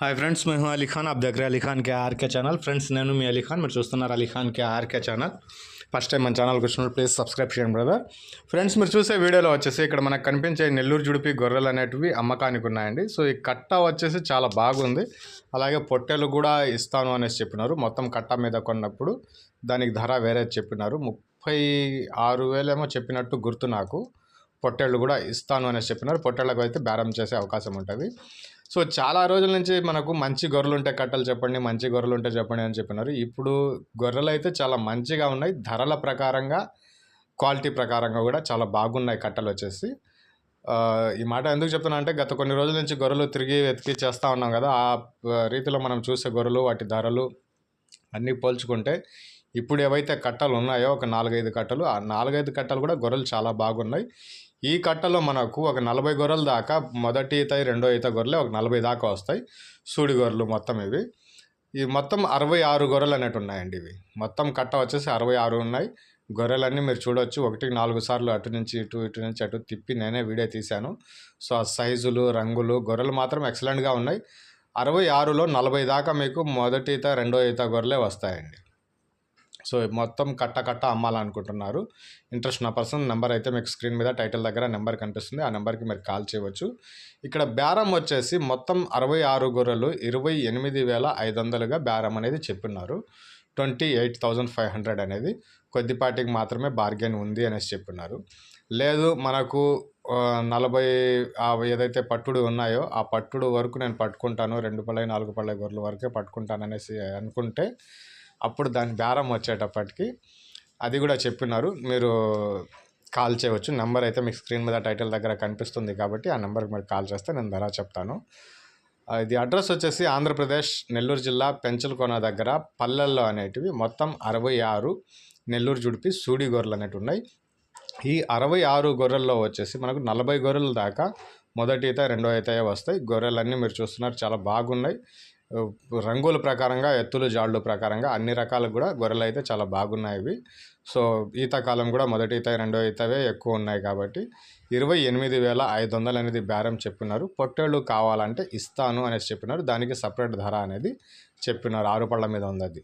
Hi friends మేము అలీ ఖాన్ అబ్ దగ్గర Ali Khan R K channel friends నేను మీ అలీ ఖాన్ మీరు చూస్తున్నారు Ali Khan R K channel first time మన ఛానల్కి వచ్చినప్పుడు ప్లీజ్ సబ్స్క్రైబ్ చేయండి బ్రదర్ ఫ్రెండ్స్ మీరు చూసే వీడియోలో వచ్చేసి ఇక్కడ మనకు కనిపించే నెల్లూరు జుడిపి గొర్రెలు అనేటివి అమ్మకానికి ఉన్నాయండి సో ఈ కట్ట వచ్చేసి చాలా బాగుంది అలాగే పొట్టెలు కూడా ఇస్తాను అనేసి చెప్పినారు. మొత్తం కట్ట మీద కొన్నప్పుడు దానికి ధర వేరే చెప్పినారు. ముప్పై ఆరు వేలేమో చెప్పినట్టు గుర్తు నాకు. పొట్టేళ్ళు కూడా ఇస్తాను అనేసి చెప్పినారు. పొట్టేళ్ళకు అయితే బేరం చేసే అవకాశం ఉంటుంది. సో చాలా రోజుల నుంచి మనకు మంచి గొర్రెలు ఉంటే కట్టలు చెప్పండి మంచి గొర్రెలు ఉంటే చెప్పండి అని చెప్పినారు. ఇప్పుడు గొర్రెలు అయితే చాలా మంచిగా ఉన్నాయి. ధరల ప్రకారంగా క్వాలిటీ ప్రకారంగా కూడా చాలా బాగున్నాయి కట్టలు వచ్చేసి ఈ మాట ఎందుకు చెప్తున్నా అంటే గత కొన్ని రోజుల నుంచి గొర్రెలు తిరిగి వెతికి చేస్తూ ఉన్నాం కదా. ఆ ఆ, రీతిలో మనం చూసే గొర్రెలు వాటి ధరలు అన్నీ పోల్చుకుంటే ఇప్పుడు ఏవైతే కట్టలు ఉన్నాయో ఒక నాలుగైదు కట్టలు ఆ నాలుగైదు కట్టలు కూడా గొర్రెలు చాలా బాగున్నాయి. ఈ కట్టలో మనకు ఒక నలభై గొర్రెల దాకా మొదటి ఈత రెండో ఈత గొర్రెలు ఒక నలభై దాకా వస్తాయి. సూడి గొర్రెలు మొత్తం ఇవి. ఈ మొత్తం అరవై ఆరు గొర్రెలు అనేవి ఉన్నాయండి ఇవి. మొత్తం కట్ట వచ్చేసి అరవై ఆరు ఉన్నాయి. గొర్రెలన్నీ మీరు చూడొచ్చు. ఒకటి నాలుగు సార్లు అటు నుంచి ఇటు ఇటు నుంచి అటు తిప్పి నేనే వీడియో తీశాను. సో ఆ సైజులు రంగులు గొర్రెలు మాత్రం ఎక్సలెంట్గా ఉన్నాయి. అరవై ఆరులో నలభై దాకా మీకు మొదటి ఈత రెండో ఈత గొర్రెలే వస్తాయండి. సో మొత్తం కట్ట కట్ట అమ్మాలనుకుంటున్నారు. ఇంట్రెస్ట్ ఉన్న పర్సన్ నెంబర్ అయితే మీకు స్క్రీన్ మీద టైటిల్ దగ్గర నెంబర్ కనిపిస్తుంది. ఆ నెంబర్కి మీరు కాల్ చేయవచ్చు. ఇక్కడ బేరం వచ్చేసి మొత్తం అరవై ఆరు గొర్రెలు ఇరవై ఎనిమిది వేల ఐదు వందలుగా బేరం అనేది చెప్పినారు twenty eight thousand five hundred అనేది కొద్దిపాటికి మాత్రమే బార్గెన్ ఉంది అనేసి చెప్పిన్నారు. లేదు మనకు నలభై ఏదైతే పట్టుడు ఉన్నాయో ఆ పట్టుడు వరకు నేను పట్టుకుంటాను. రెండు పళ్ళై నాలుగు పళ్ళై గొర్రెల వరకే పట్టుకుంటాను అనేసి అనుకుంటే అప్పుడు దాని బేరం వచ్చేటప్పటికి అది కూడా చెప్పినారు. మీరు కాల్ చేయవచ్చు. నెంబర్ అయితే మీకు స్క్రీన్ మీద టైటిల్ దగ్గర కనిపిస్తుంది కాబట్టి ఆ నెంబర్కి మీరు కాల్ చేస్తే నేను ధర చెప్తాను. ఇది అడ్రస్ వచ్చేసి ఆంధ్రప్రదేశ్ నెల్లూరు జిల్లా పెంచలకోన దగ్గర పల్లెల్లో అనేటివి మొత్తం అరవై ఆరు నెల్లూరు జుడిపి సూడి గొర్రెలు అనేటివి ఉన్నాయి. ఈ అరవై ఆరు గొర్రెల్లో వచ్చేసి మనకు నలభై గొర్రెల దాకా మొదటి అయితే రెండో అయితే వస్తాయి. గొర్రెలన్నీ మీరు చూస్తున్నారు చాలా బాగున్నాయి. రంగుల ప్రకారంగా ఎత్తులు జాళ్ళు ప్రకారంగా అన్ని రకాలు కూడా గొర్రెలు అయితే చాలా బాగున్నాయి ఇవి. సో ఈత కాలం కూడా మొదటి ఈత రెండో ఈతవే ఎక్కువ ఉన్నాయి కాబట్టి ఇరవై ఎనిమిది వేల ఐదు వందలు అనేది బేరం చెప్పినారు. పొట్టేళ్ళు కావాలంటే ఇస్తాను అనేసి చెప్పినారు. దానికి సపరేట్ ధర అనేది చెప్పినారు. ఆరు పళ్ళ మీద ఉంది అది.